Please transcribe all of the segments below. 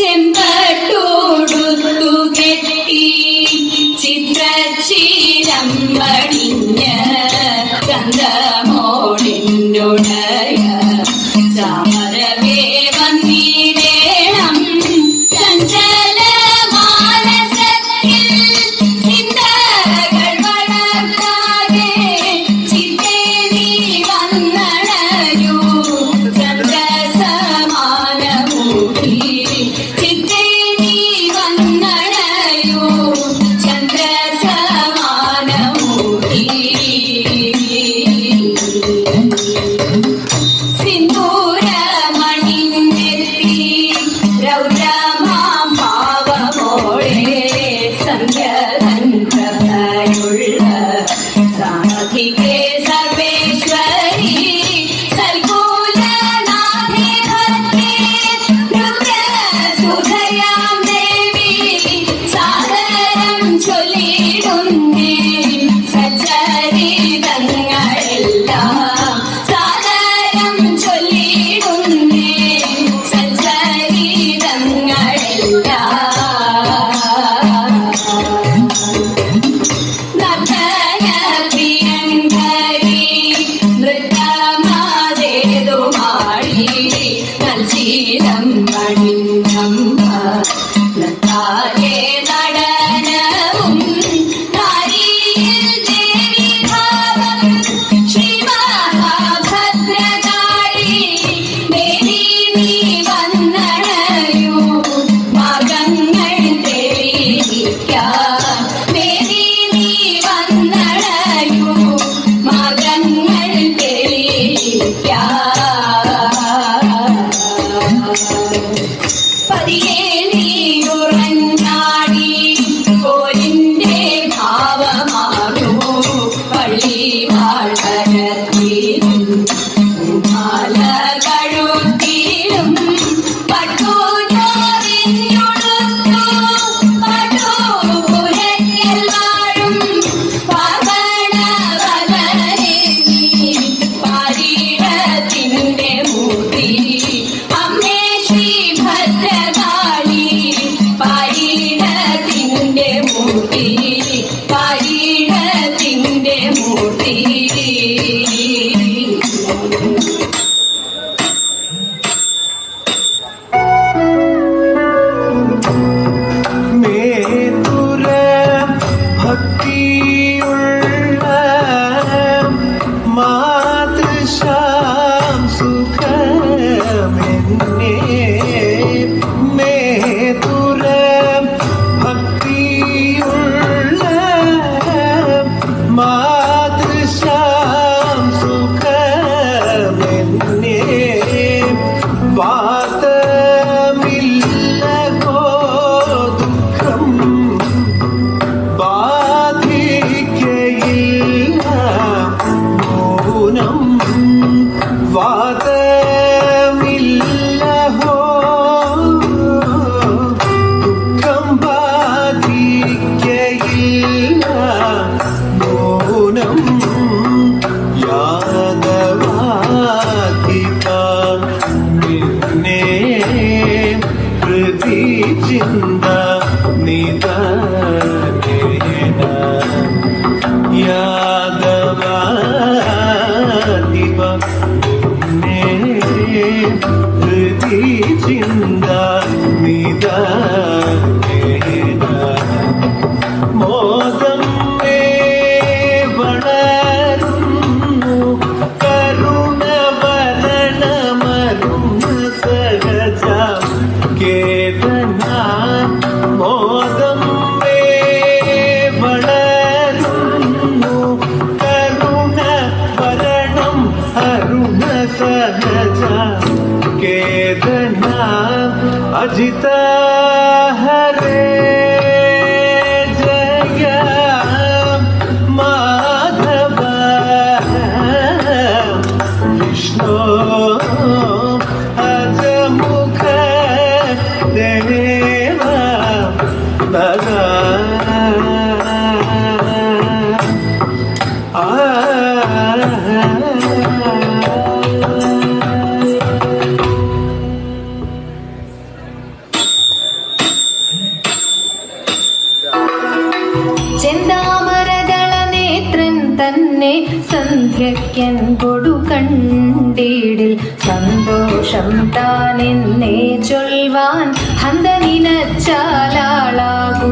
ചെമ്പട്ടോടുത്തു കെട്ടി ചിത്രച്ചീരമ്പണിഞ്ഞ ചെന്താമരദള നേത്രൻ തന്നെ സന്ധ്യക്കൻ കൊടു കണ്ടീടിൽ. സന്തോഷം എന്നെ ചൊൽവാൻ ഹന്തനിനച്ചാലാളാകൂ.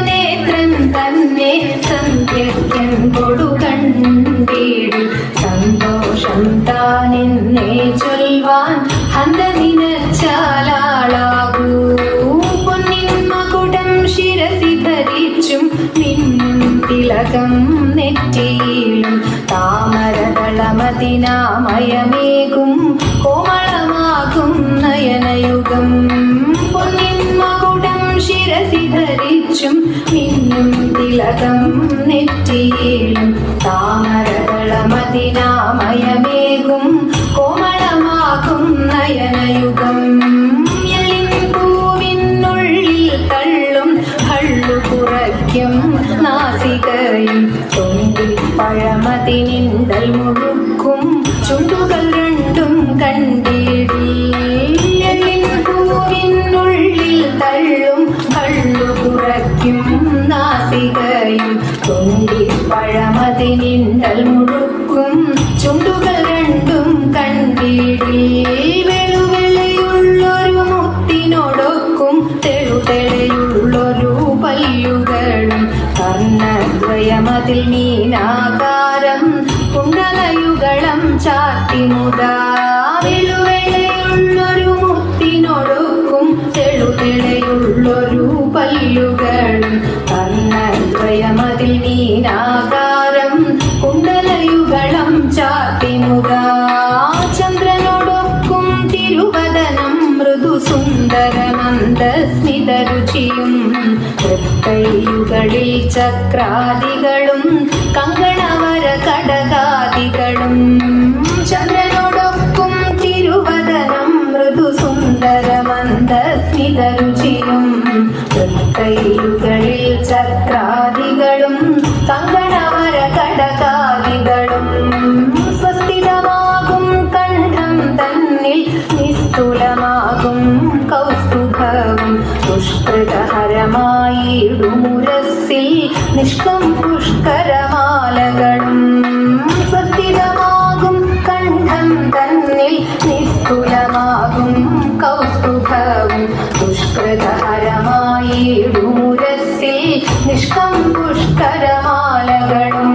നേത്രൻ തന്നെ സന്ധ്യയ്ക്കൻ കൊടു കണ്ടീടിൽ. സന്തോഷം താനെന്നേ ചൊൽവാൻ ഹന്തനിനച്ചാലാളാ തിലകം നെറ്റിയിലും താമരതളമതിനാമയമേകും കോമളമാകും നയനയുഗം. പൊന്നിന്മകുടം ശിരസി ധരിച്ചും നിന്നും തിലകം നെറ്റിയിലും താമരതളമതിനാമയമേ മിന്നൽ മുഴുക്കും ചുണ്ടുകൾ രണ്ടും കൺവീടിൽ വെളുവെള്ളയുള്ളൊരു മുത്തിനോടൊക്കും തെളുതെളയുള്ളൊരു പല്ലുകളും കർണദ്വയമതിൽ മീനാകാരം കുണ്ടലയുകളം ചാത്തിമുതാ തൊഴിൽ ചക്രാദികളും കങ്കണവര കടകാദികളും. ചന്ദ്രനോടൊപ്പം തിരുവദനം മൃദു സുന്ദരമന്ദസ്മിതരുചിയും പുഷ്കരമായി ദൂരത്തിൽ നിഷ്കം പുഷ്കരമാലകളും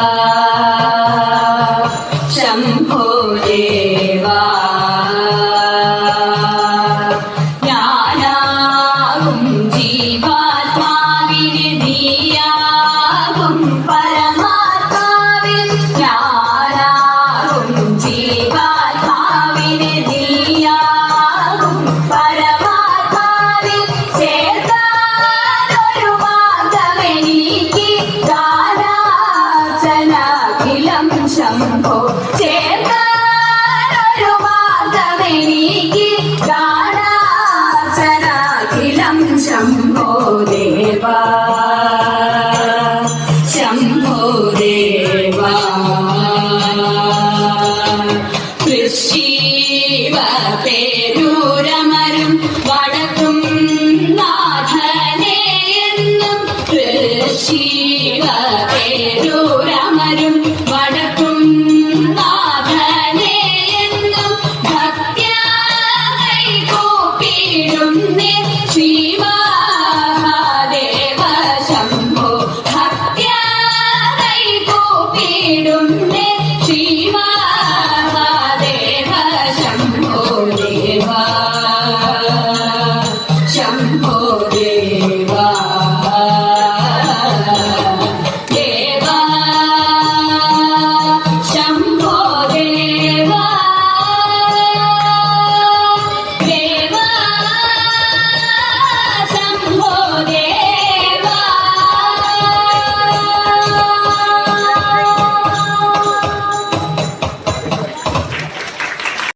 Bye.